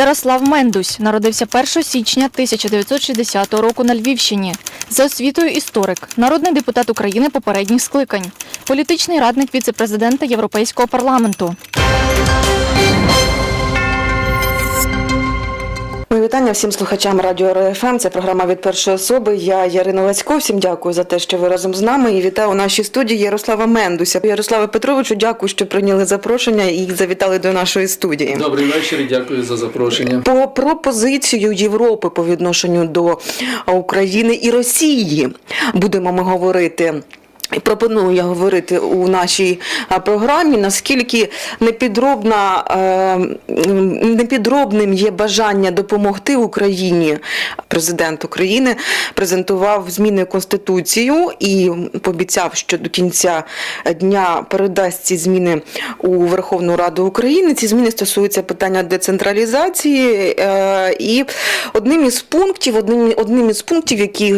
Ярослав Мендусь народився 1 січня 1960 року на Львівщині. За освітою історик, народний депутат України попередніх скликань, політичний радник віце-президента Європейського парламенту. Вітання всім слухачам радіо РФМ. Це програма від першої особи. Я Ярина Лацько. Всім дякую за те, що ви разом з нами. І вітаю у нашій студії Ярослава Мендуся. Ярославе Петровичу, дякую, що прийняли запрошення і завітали до нашої студії. Добрий вечір, дякую за запрошення. По пропозицію Європи по відношенню до України і Росії будемо ми говорити. Пропоную я говорити у нашій програмі, наскільки непідробна, е, непідробним є бажання допомогти Україні. Президент України презентував зміни Конституцію і пообіцяв, що до кінця дня передасть ці зміни у Верховну Раду України. Ці зміни стосуються питання децентралізації. е, І одним із пунктів, одним, одним із пунктів, які.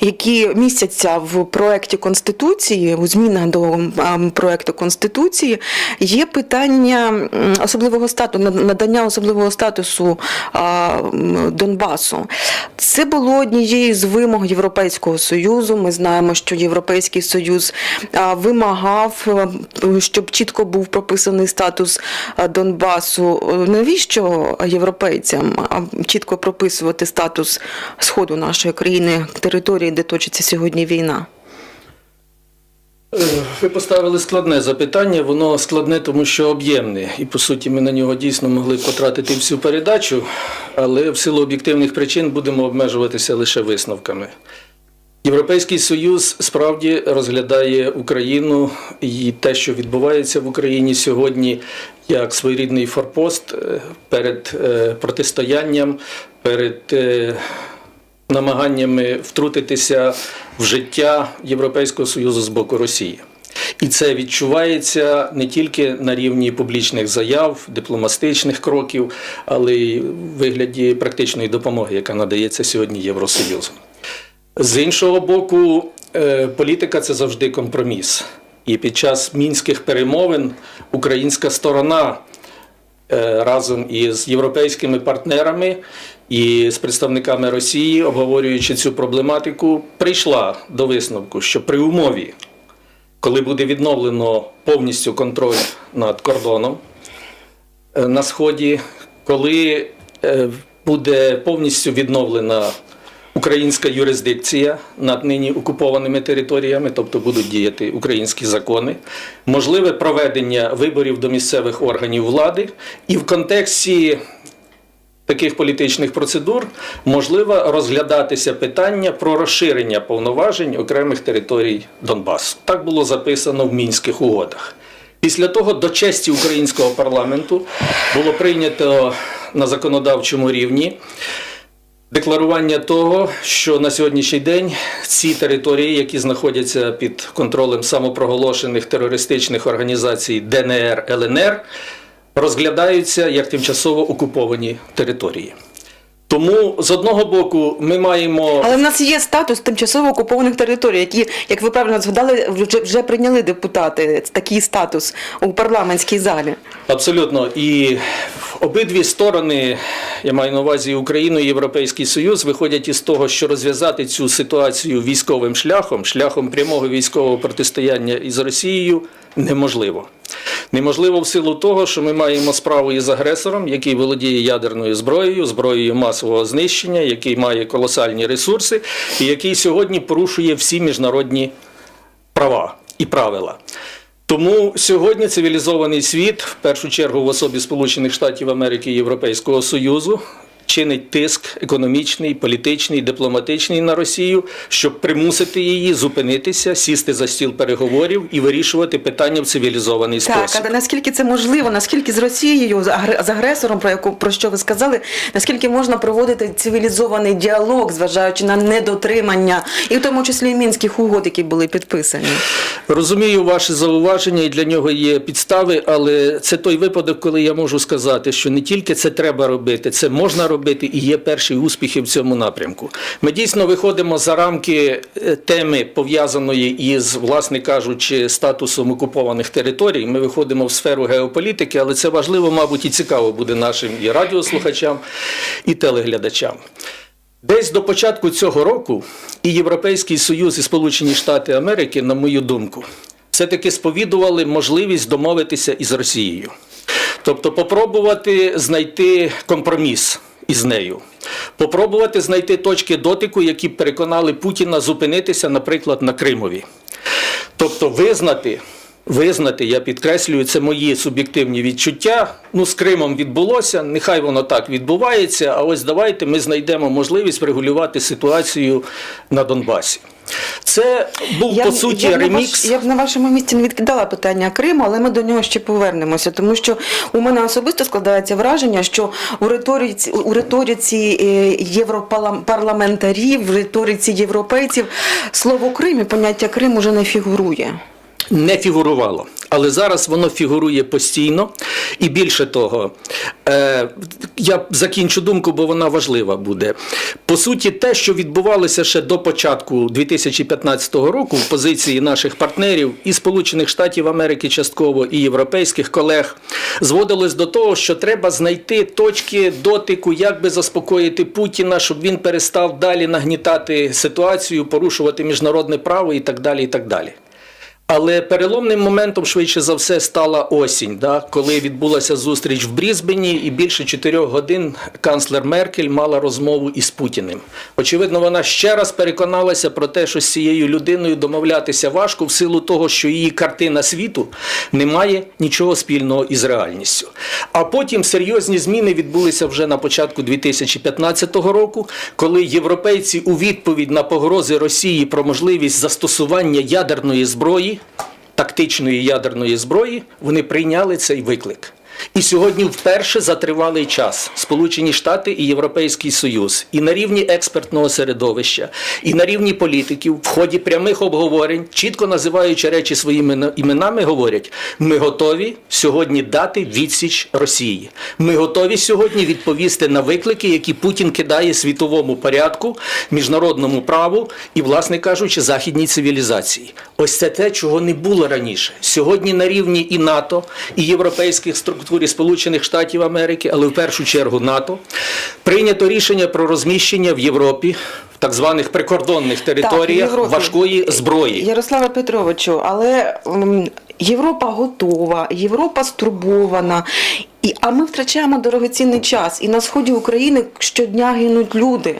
Які містяться в проєкті Конституції, у змінах до ем, проєкту Конституції, є питання особливого статусу, надання особливого статусу Донбасу. Це було однією з вимог Європейського Союзу. Ми знаємо, що Європейський Союз вимагав, щоб чітко був прописаний статус Донбасу. Е, Навіщо європейцям чітко прописувати статус сходу нашої країни, території, де точиться сьогодні війна? Е, Ви поставили складне запитання, воно складне, тому що об'ємне. І по суті ми на нього дійсно могли потратити всю передачу, але в силу об'єктивних причин будемо обмежуватися лише висновками. Європейський Союз справді розглядає Україну і те, що відбувається в Україні сьогодні, як своєрідний форпост е, перед е, протистоянням, перед намаганнями втрутитися в життя Європейського Союзу з боку Росії. І це відчувається не тільки на рівні публічних заяв, дипломатичних кроків, але й в вигляді практичної допомоги, яка надається сьогодні Євросоюзом. З іншого боку, е, політика це завжди компроміс. І під час мінських перемовин українська сторона е, разом із європейськими партнерами і з представниками Росії, обговорюючи цю проблематику, прийшла до висновку, що при умові, коли буде відновлено повністю контроль над кордоном е, на сході, коли е, буде повністю відновлена українська юрисдикція над нині окупованими територіями, тобто будуть діяти українські закони, можливе проведення виборів до місцевих органів влади, і в контексті таких політичних процедур можливо розглядатися питання про розширення повноважень окремих територій Донбасу. Так було записано в мінських угодах. Після того до честі українського парламенту було прийнято на законодавчому рівні декларування того, що на сьогоднішній день ці території, які знаходяться під контролем самопроголошених терористичних організацій ДНР ЛНР, розглядаються як тимчасово окуповані території. Тому з одного боку ми маємо Але в нас є статус тимчасово окупованих територій, які, як ви правильно згадали, вже, вже прийняли депутати такий статус у парламентській залі. Абсолютно. І обидві сторони, я маю на увазі Україну і Європейський Союз, виходять із того, що розв'язати цю ситуацію військовим шляхом, шляхом прямого військового протистояння із Росією, неможливо. Неможливо в силу того, що ми маємо справу із агресором, який володіє ядерною зброєю, зброєю масового знищення, який має колосальні ресурси, і який сьогодні порушує всі міжнародні права і правила. Тому сьогодні цивілізований світ, в першу чергу в особі Сполучених Штатів Америки і Європейського Союзу, чинить тиск економічний, політичний, дипломатичний на Росію, щоб примусити її зупинитися, сісти за стіл переговорів і вирішувати питання в цивілізований Так, спосіб. але наскільки це можливо, наскільки з Росією, з агресором, про яку про що ви сказали, наскільки можна проводити цивілізований діалог, зважаючи на недотримання, і в тому числі і мінських угод, які були підписані? Розумію ваше зауваження, і для нього є підстави, але це той випадок, коли я можу сказати, що не тільки це треба робити, це можна робити. Робити, і є перші успіхи в цьому напрямку. Ми дійсно виходимо за рамки е, теми, пов'язаної із, власне кажучи, статусом окупованих територій. Ми виходимо в сферу геополітики, але це важливо, мабуть, і цікаво буде нашим і радіослухачам, і телеглядачам. Десь до початку цього року і Європейський Союз, і Сполучені Штати Америки, на мою думку, все-таки сповідували можливість домовитися із Росією. Тобто попробувати знайти компроміс із нею. Попробувати знайти точки дотику, які б переконали Путіна зупинитися, наприклад, на Кримові. Тобто визнати, визнати, я підкреслюю, це мої суб'єктивні відчуття. Ну, з Кримом відбулося, нехай воно так відбувається, а ось давайте ми знайдемо можливість врегулювати ситуацію на Донбасі. Це був, по суті, я на ремікс. ваш- я б на вашому місці не відкидала питання Криму, але ми до нього ще повернемося, тому що у мене особисто складається враження, що у риториці, у риториці е, європарламентарів, в риториці європейців слово Крим і поняття Крим уже не фігурує. не фігурувало. Але зараз воно фігурує постійно. І більше того, е, я закінчу думку, бо вона важлива буде. По суті, те, що відбувалося ще до початку 2015 року в позиції наших партнерів і Сполучених Штатів Америки частково, і європейських колег, зводилось до того, що треба знайти точки дотику, як би заспокоїти Путіна, щоб він перестав далі нагнітати ситуацію, порушувати міжнародне право і так далі. І так далі. Але переломним моментом, швидше за все, стала осінь, да, коли відбулася зустріч в Брізбені, і більше чотирьох годин канцлер Меркель мала розмову із Путіним. Очевидно, вона ще раз переконалася про те, що з цією людиною домовлятися важко, в силу того, що її картина світу не має нічого спільного із реальністю. А потім серйозні зміни відбулися вже на початку 2015 року, коли європейці у відповідь на погрози Росії про можливість застосування ядерної зброї тактичної ядерної зброї, вони прийняли цей виклик. І сьогодні вперше за тривалий час Сполучені Штати і Європейський Союз і на рівні експертного середовища, і на рівні політиків в ході прямих обговорень, чітко називаючи речі своїми іменами, говорять: ми готові сьогодні дати відсіч Росії. Ми готові сьогодні відповісти на виклики, які Путін кидає світовому порядку, міжнародному праву і, власне кажучи, західній цивілізації. Ось це те, чого не було раніше. Сьогодні на рівні і НАТО, і європейських структур і Сполучених Штатів Америки, але в першу чергу НАТО, прийнято рішення про розміщення в Європі. Так званих прикордонних територіях Європі. важкої зброї. Ярославе Петровичу, але Європа готова, Європа стурбована. І, а ми втрачаємо дорогоцінний час. І на сході України щодня гинуть люди.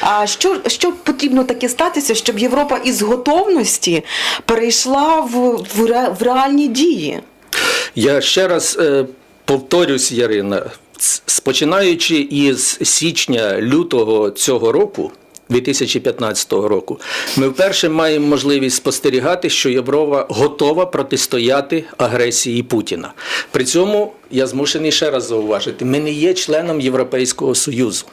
А що, що потрібно таке статися, щоб Європа із готовності перейшла в, в, ре- в реальні дії? Я ще раз е, повторюсь, Ярина, спочинаючи із січня-лютого цього року. 2015 року ми вперше маємо можливість спостерігати, що Європа готова протистояти агресії Путіна. При цьому я змушений ще раз зауважити: ми не є членом Європейського Союзу.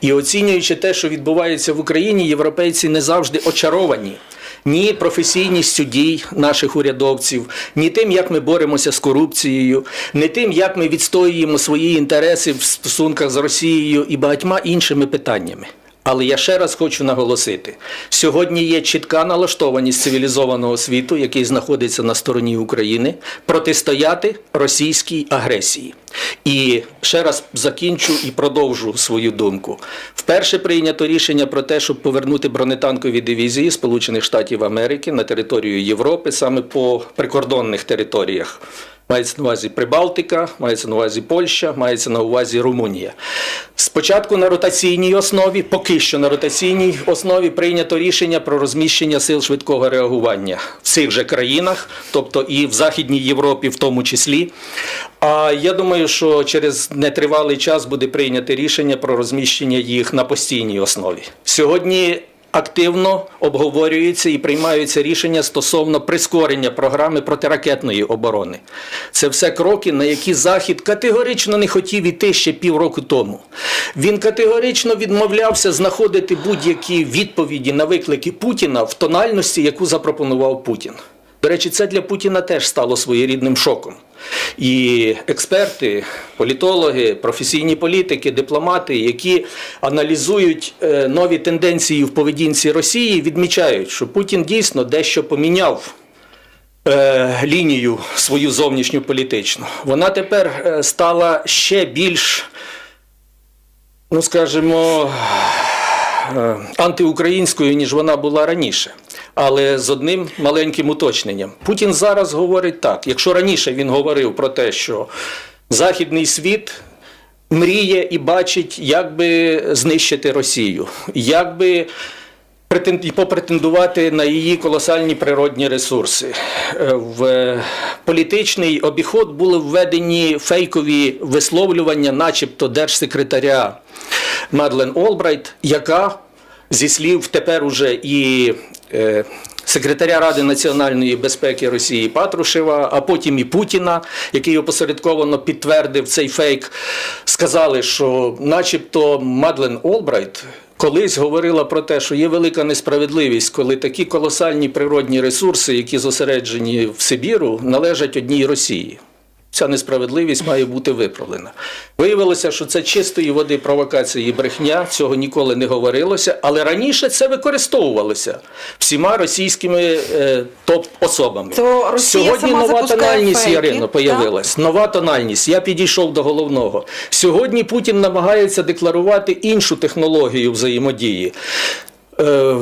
І оцінюючи те, що відбувається в Україні, європейці не завжди очаровані ні професійністю дій наших урядовців, ні тим, як ми боремося з корупцією, ні тим, як ми відстоюємо свої інтереси в стосунках з Росією і багатьма іншими питаннями. Але я ще раз хочу наголосити: сьогодні є чітка налаштованість цивілізованого світу, який знаходиться на стороні України, протистояти російській агресії. І ще раз закінчу і продовжу свою думку. Вперше прийнято рішення про те, щоб повернути бронетанкові дивізії Сполучених Штатів Америки на територію Європи, саме по прикордонних територіях. Мається на увазі Прибалтика, мається на увазі Польща, мається на увазі Румунія. Спочатку на ротаційній основі, поки що на ротаційній основі прийнято рішення про розміщення сил швидкого реагування в цих же країнах, тобто і в Західній Європі в тому числі. А я думаю, що через нетривалий час буде прийнято рішення про розміщення їх на постійній основі. Сьогодні активно обговорюються і приймаються рішення стосовно прискорення програми протиракетної оборони. Це все кроки, на які Захід категорично не хотів іти ще півроку тому. Він категорично відмовлявся знаходити будь-які відповіді на виклики Путіна в тональності, яку запропонував Путін. До речі, це для Путіна теж стало своєрідним шоком. І експерти, політологи, професійні політики, дипломати, які аналізують е, нові тенденції в поведінці Росії, відмічають, що Путін дійсно дещо поміняв е, лінію свою зовнішню політичну. Вона тепер е, стала ще більш, ну скажімо, антиукраїнською, ніж вона була раніше. Але з одним маленьким уточненням. Путін зараз говорить так: якщо раніше він говорив про те, що Західний світ мріє і бачить, як би знищити Росію, як би претен- попретендувати на її колосальні природні ресурси. Е, В політичний обіход були введені фейкові висловлювання, начебто держсекретаря Мадлен Олбрайт, яка зі слів тепер уже і секретаря Ради національної безпеки Росії Патрушева, а потім і Путіна, який опосередковано підтвердив цей фейк, сказали, що, начебто, Мадлен Олбрайт. Колись говорила про те, що є велика несправедливість, коли такі колосальні природні ресурси, які зосереджені в Сибіру, належать одній Росії. Ця несправедливість має бути виправлена. Виявилося, що це чистої води провокації і брехня, цього ніколи не говорилося, але раніше це використовувалося всіма російськими е, топ-особами. То Сьогодні нова тональність фейки, Ярино так? Нова тональність. Я підійшов до головного. Сьогодні Путін намагається декларувати іншу технологію взаємодії. Е,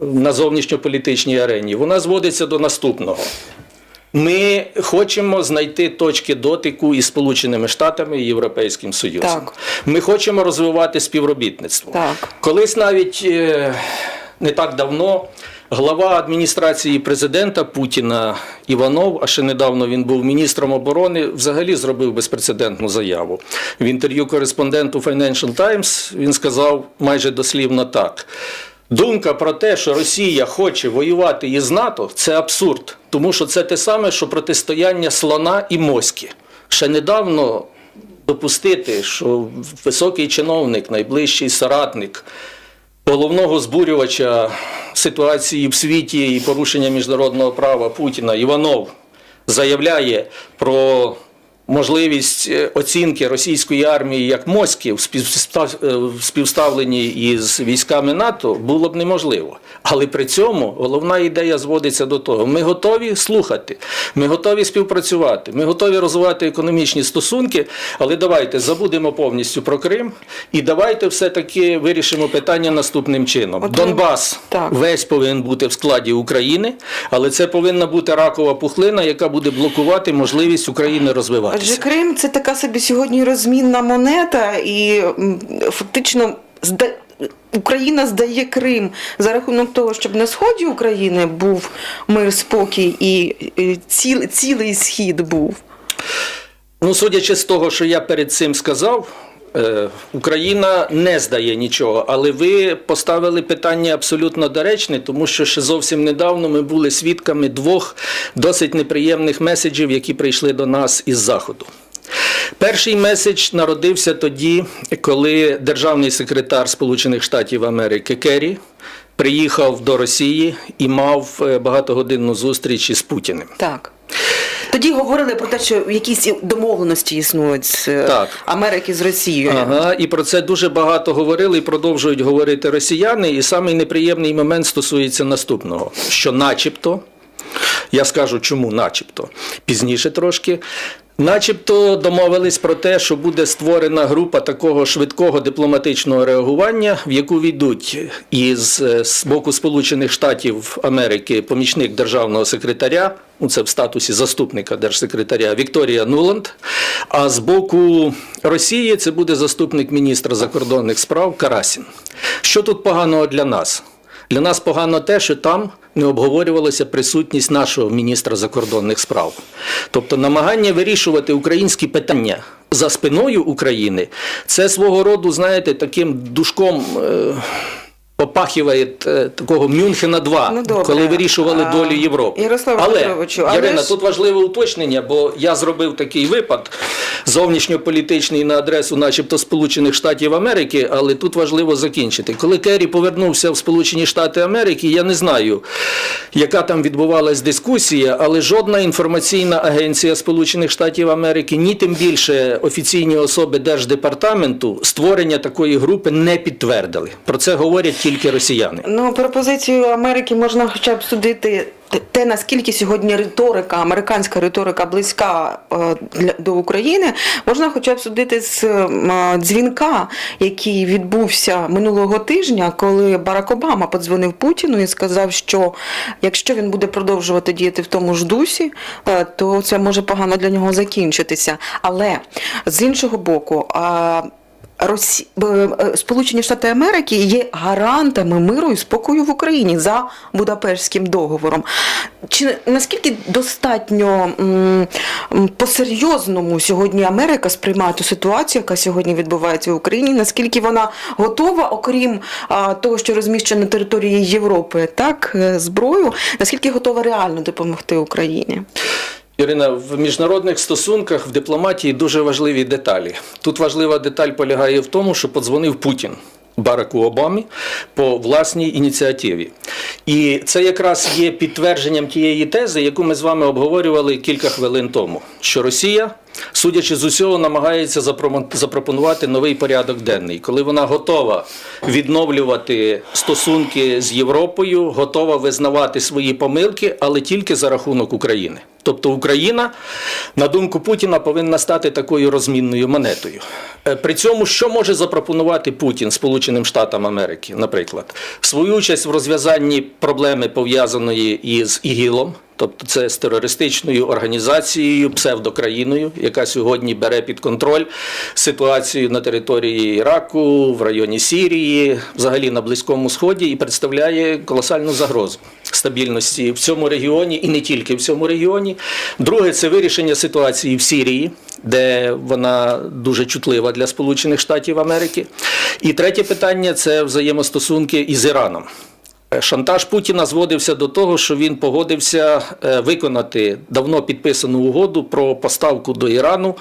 на зовнішньополітичній арені. Вона зводиться до наступного. Ми хочемо знайти точки дотику із Сполученими Штатами і Європейським Союзом. Так. Ми хочемо розвивати співробітництво. Так. Колись навіть е, не так давно глава адміністрації президента Путіна Іванов, а ще недавно він був міністром оборони, взагалі зробив безпрецедентну заяву. В інтерв'ю кореспонденту Financial Times він сказав майже дослівно так. Думка про те, що Росія хоче воювати із НАТО, це абсурд, тому що це те саме, що протистояння слона і моськи. Ще недавно допустити, що високий чиновник, найближчий соратник головного збурювача ситуації в світі і порушення міжнародного права Путіна Іванов заявляє про можливість е, оцінки російської армії як моськи в е, в співставленні із військами НАТО було б неможливо. Але при цьому головна ідея зводиться до того: ми готові слухати, ми готові співпрацювати, ми готові розвивати економічні стосунки, але давайте забудемо повністю про Крим і давайте все-таки вирішимо питання наступним чином. От Донбас Так. весь повинен бути в складі України, але це повинна бути ракова пухлина, яка буде блокувати можливість України розвиватися. Адже Крим це така собі сьогодні розмінна монета, і фактично зда... Україна здає Крим за рахунок того, щоб на сході України був мир, спокій і ціл... цілий схід був. Ну, судячи з того, що я перед цим сказав, Україна не здає нічого, але ви поставили питання абсолютно доречне, тому що ще зовсім недавно ми були свідками двох досить неприємних меседжів, які прийшли до нас із Заходу. Перший меседж народився тоді, коли державний секретар Сполучених Штатів Америки Керрі приїхав до Росії і мав е, багатогодинну зустріч із Путіним. Так. Тоді говорили про те, що якісь домовленості існують з е, Так. Америки з Росією. Ага, і про це дуже багато говорили і продовжують говорити росіяни. І самий неприємний момент стосується наступного: що, начебто, я скажу, чому, начебто, пізніше трошки. Начебто домовились про те, що буде створена група такого швидкого дипломатичного реагування, в яку війдуть із е, з боку Сполучених Штатів Америки помічник державного секретаря, ну це в статусі заступника держсекретаря Вікторія Нуланд. А з боку Росії це буде заступник міністра закордонних справ Карасін. Що тут поганого для нас? Для нас погано те, що там не обговорювалася присутність нашого міністра закордонних справ. Тобто намагання вирішувати українські питання за спиною України це свого роду, знаєте, таким душком. Е- попахиває е, такого Мюнхена 2, Ну, добре. коли вирішували А, долю Європи. Ярославе але, Петровичу, але Ярина, ж- тут важливе уточнення, бо я зробив такий випад зовнішньополітичний на адресу, начебто, Сполучених Штатів Америки, але тут важливо закінчити. Коли Керрі повернувся в Сполучені Штати Америки, я не знаю, яка там відбувалась дискусія, але жодна інформаційна агенція Сполучених Штатів Америки, ні тим більше офіційні особи Держдепартаменту створення такої групи не підтвердили. Про це говорять тільки росіяни. Ну, пропозицію Америки можна хоча б судити те- наскільки сьогодні риторика, американська риторика близька е, для, до України, можна хоча б судити з е, дзвінка, який відбувся минулого тижня, коли Барак Обама подзвонив Путіну і сказав, що якщо він буде продовжувати діяти в тому ж дусі, е, то це може погано для нього закінчитися. Але з іншого боку, Росі... е, Сполучені Штати Америки є гарантами миру і спокою в Україні за Будапештським договором. Чи наскільки достатньо по-серйозному сьогодні Америка сприймає ту ситуацію, яка сьогодні відбувається в Україні? Наскільки вона готова, окрім того, що розміщена на території Європи, так е, зброю, наскільки готова реально допомогти Україні? Ірина, в міжнародних стосунках в дипломатії дуже важливі деталі. Тут важлива деталь полягає в тому, що подзвонив Путін. Бараку Обамі по власній ініціативі. І це якраз є підтвердженням тієї тези, яку ми з вами обговорювали кілька хвилин тому, що Росія, судячи з усього, намагається запро- запропонувати новий порядок денний, коли вона готова відновлювати стосунки з Європою, готова визнавати свої помилки, але тільки за рахунок України. Тобто Україна, на думку Путіна, повинна стати такою розмінною монетою. Е, При цьому, що може запропонувати Путін Сполученим Штатам Америки, наприклад, свою участь в розв'язанні проблеми пов'язаної із ІГІЛом, тобто це з терористичною організацією, псевдокраїною, яка сьогодні бере під контроль ситуацію на території Іраку, в районі Сірії, взагалі на Близькому Сході, і представляє колосальну загрозу стабільності в цьому регіоні і не тільки в цьому регіоні. Друге це вирішення ситуації в Сірії, де вона дуже чутлива для Сполучених Штатів Америки. І третє питання це взаємостосунки із Іраном. Шантаж Путіна зводився до того, що він погодився е, виконати давно підписану угоду про поставку до Ірану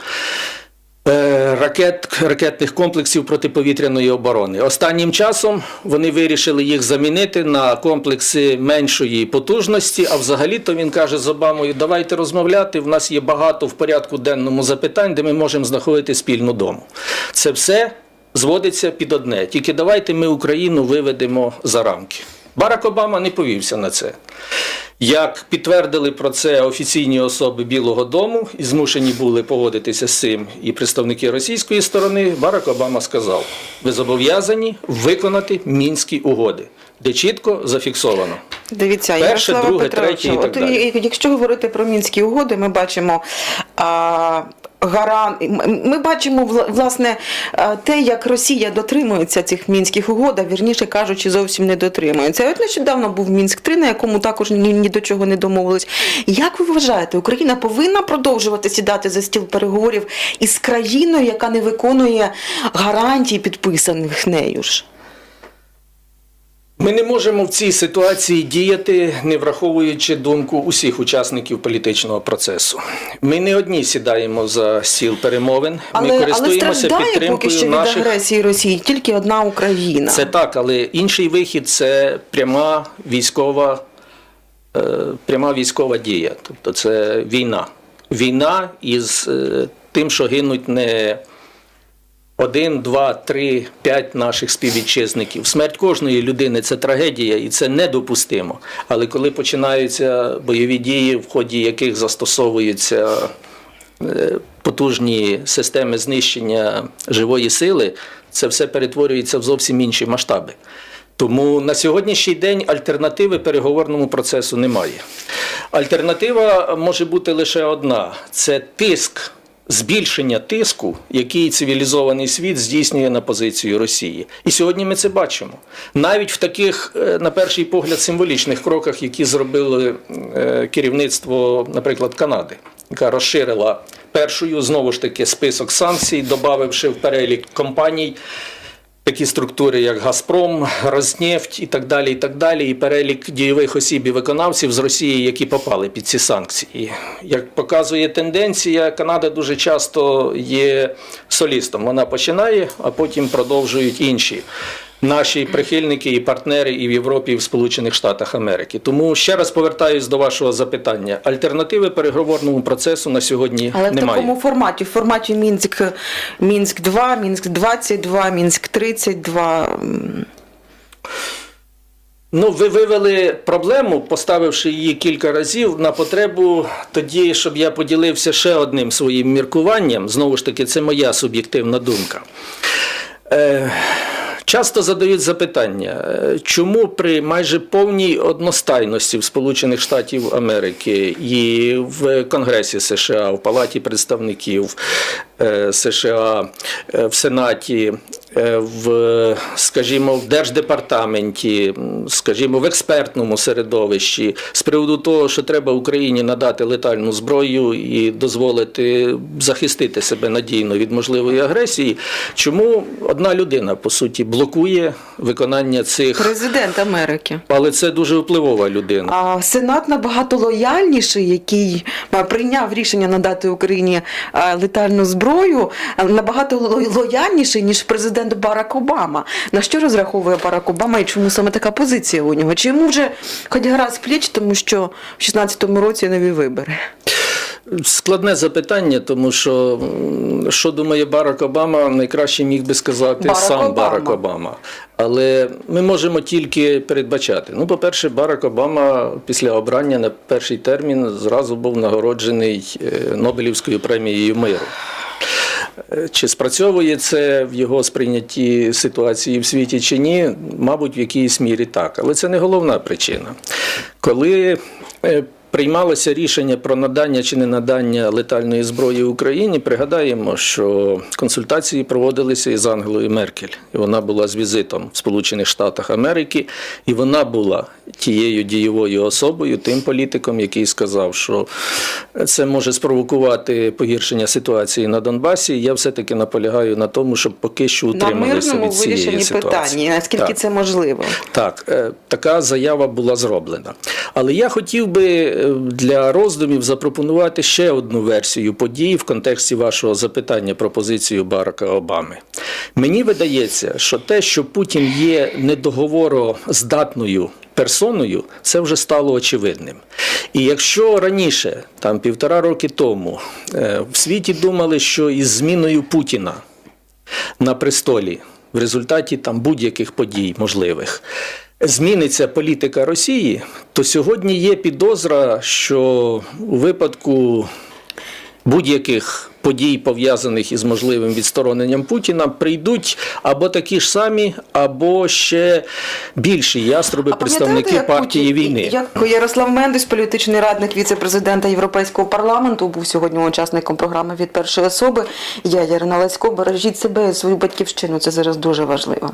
е, ракет, ракетних комплексів протиповітряної оборони. Останнім часом вони вирішили їх замінити на комплекси меншої потужності. А взагалі-то він каже з Обамою: давайте розмовляти. В нас є багато в порядку денному запитань, де ми можемо знаходити спільну дому. Це все зводиться під одне. Тільки давайте ми Україну виведемо за рамки. Барак Обама не повівся на це. Як підтвердили про це офіційні особи Білого Дому і змушені були погодитися з цим і представники російської сторони, Барак Обама сказав: ви зобов'язані виконати мінські угоди, де чітко зафіксовано. Дивіться, Перше, друге, третє і так далі. якщо говорити про мінські угоди, ми бачимо. А, Гаран, ми бачимо вла- власне те, як Росія дотримується цих мінських угод, а вірніше кажучи, зовсім не дотримується. От нещодавно був Мінськ 3 на якому також ні, ні до чого не домовились. Як ви вважаєте, Україна повинна продовжувати сідати за стіл переговорів із країною, яка не виконує гарантій, підписаних нею ж? Ми не можемо в цій ситуації діяти, не враховуючи думку усіх учасників політичного процесу. Ми не одні сідаємо за стіл перемовин. Ми Але, але користуємося поки підтримкою що від наших агресії Росії тільки одна Україна. Це так, але інший вихід це пряма військова, е, пряма військова дія. Тобто це війна. Війна із е, тим, що гинуть не один, два, три, п'ять наших співвітчизників. Смерть кожної людини це трагедія і це недопустимо. Але коли починаються бойові дії, в ході яких застосовуються е, потужні системи знищення живої сили, це все перетворюється в зовсім інші масштаби. Тому на сьогоднішній день альтернативи переговорному процесу немає. Альтернатива може бути лише одна: це тиск. Збільшення тиску, який цивілізований світ здійснює на позицію Росії, і сьогодні ми це бачимо. Навіть в таких, е, на перший погляд, символічних кроках, які зробили е, керівництво, наприклад, Канади, яка розширила першою знову ж таки список санкцій, додавши в перелік компаній такі структури, як Газпром, Роснефть і так далі, і так далі, і перелік дійових осіб і виконавців з Росії, які попали під ці санкції. Як показує тенденція, Канада дуже часто є солістом. Вона починає, а потім продовжують інші. Наші прихильники і партнери і в Європі, і в Сполучених Штатах Америки. Тому ще раз повертаюсь до вашого запитання. Альтернативи переговорному процесу на сьогодні Але в такому форматі, в форматі Мінськ, Мінськ 2, Мінськ 22, Мінськ 32. Ну, ви вивели проблему, поставивши її кілька разів на потребу тоді, щоб я поділився ще одним своїм міркуванням. Знову ж таки, це моя суб'єктивна думка. Е, Часто задають запитання, е, чому при майже повній одностайності в Сполучених Штатів Америки і в Конгресі США, в Палаті представників е, США, е, в Сенаті, в, скажімо, в Держдепартаменті, скажімо, в експертному середовищі з приводу того, що треба Україні надати летальну зброю і дозволити захистити себе надійно від можливої агресії. Чому одна людина по суті блокує виконання цих, Президент Америки. але це дуже впливова людина. А Сенат набагато лояльніший, який а, прийняв рішення надати Україні летальну зброю, набагато ло- лояльніший, ніж президент Барак Обама. На що розраховує Барак Обама і чому саме така позиція у нього? Чи йому вже хоч гра з пліч, тому що в 16-му році нові вибори? Складне запитання, тому що що думає Барак Обама, найкраще міг би сказати Барак сам Обама. Барак Обама. Але ми можемо тільки передбачати. Ну, по-перше, Барак Обама після обрання на перший термін зразу був нагороджений е, Нобелівською премією миру. Е, Чи спрацьовує це в його сприйнятті ситуації в світі чи ні? Мабуть, в якійсь мірі так. Але це не головна причина. Коли е, приймалося рішення про надання чи не надання летальної зброї Україні, пригадаємо, що консультації проводилися із Ангелою Меркель. І вона була з візитом в Сполучених Штатах Америки, і вона була тією дієвою особою, тим політиком, який сказав, що це може спровокувати погіршення ситуації на Донбасі. Я все-таки наполягаю на тому, щоб поки що утрималися від цієї ситуації. питання, наскільки Так. це можливо? Так, е, така заява була зроблена. Але я хотів би е, для роздумів запропонувати ще одну версію подій в контексті вашого запитання про позицію Барака Обами. Мені видається, що те, що Путін є недоговороздатною персоною, це вже стало очевидним. І якщо раніше, там півтора роки тому, е, в світі думали, що із зміною Путіна на престолі в результаті там будь-яких подій можливих. Зміниться політика Росії, то сьогодні є підозра, що у випадку будь-яких подій, пов'язаних із можливим відстороненням Путіна, прийдуть або такі ж самі, або ще більші яструби, А представники як партії Путін- війни. Як Ярослав Мендес, політичний радник віце-президента Європейського парламенту, був сьогодні учасником програми від першої особи. Я Ярина Лацько. Бережіть себе і свою батьківщину. Це зараз дуже важливо.